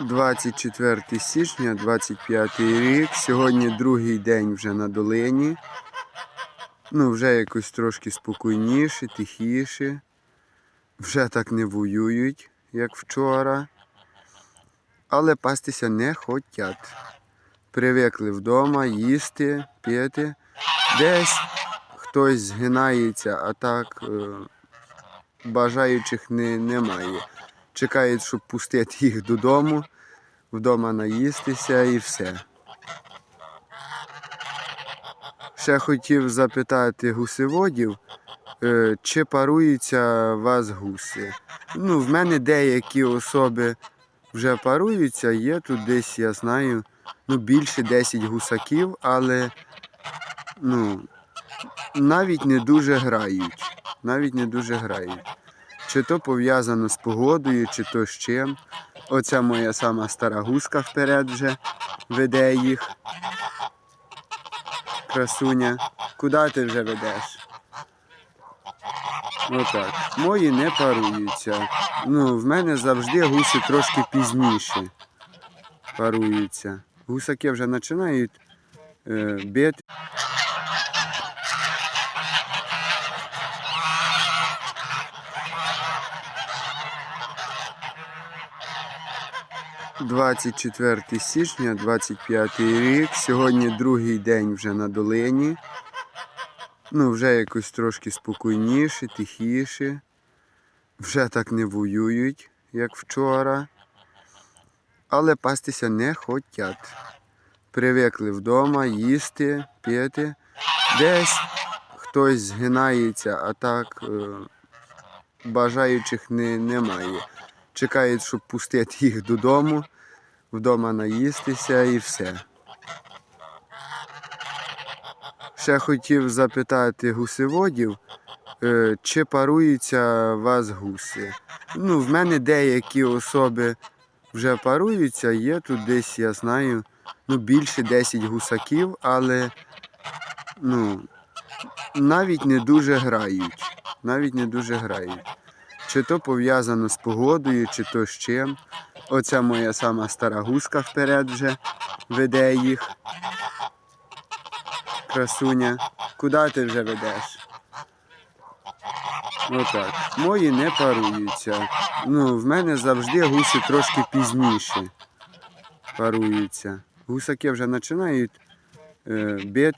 24 січня, 25 рік. Сьогодні другий день вже на долині. Ну, вже якось трошки спокійніше, тихіше. Вже так не воюють, як вчора. Але пастися не хотять. Привикли вдома їсти, пити. Десь хтось згинається, а так е, бажаючих не, немає. Чекають, щоб пустити їх додому, вдома наїстися і все. Ще хотів запитати гусеводів, е, чи паруються у вас гуси. Ну, в мене деякі особи вже паруються, є тут десь, я знаю, ну, більше 10 гусаків, але ну, навіть не дуже грають. Навіть не дуже грають. Чи то пов'язано з погодою, чи то з чим. Оця моя сама стара гуска вперед вже веде їх. Красуня. Куди ти вже ведеш? Отак. Мої не паруються. Ну, в мене завжди гуси трошки пізніше паруються. Гусаки вже починають е, бити. – 24 січня, 25 рік. Сьогодні другий день вже на долині. Ну, вже якось трошки спокійніше, тихіше. Вже так не воюють, як вчора. Але пастися не хотять. Привикли вдома їсти, пити. Десь хтось згинається, а так е, бажаючих не, немає. Чекають, щоб пустити їх додому, вдома наїстися і все. Ще хотів запитати гусеводів, е, чи паруються вас гуси. Ну, в мене деякі особи вже паруються, є тут десь, я знаю, ну, більше 10 гусаків, але ну, навіть не дуже грають. Навіть не дуже грають. Чи то пов'язано з погодою, чи то з чим. Оця моя сама стара гуска вперед вже веде їх. Красуня. Куди ти вже ведеш? Отак. Мої не паруються. Ну, в мене завжди гуси трошки пізніше паруються. Гусаки вже починають е, бити.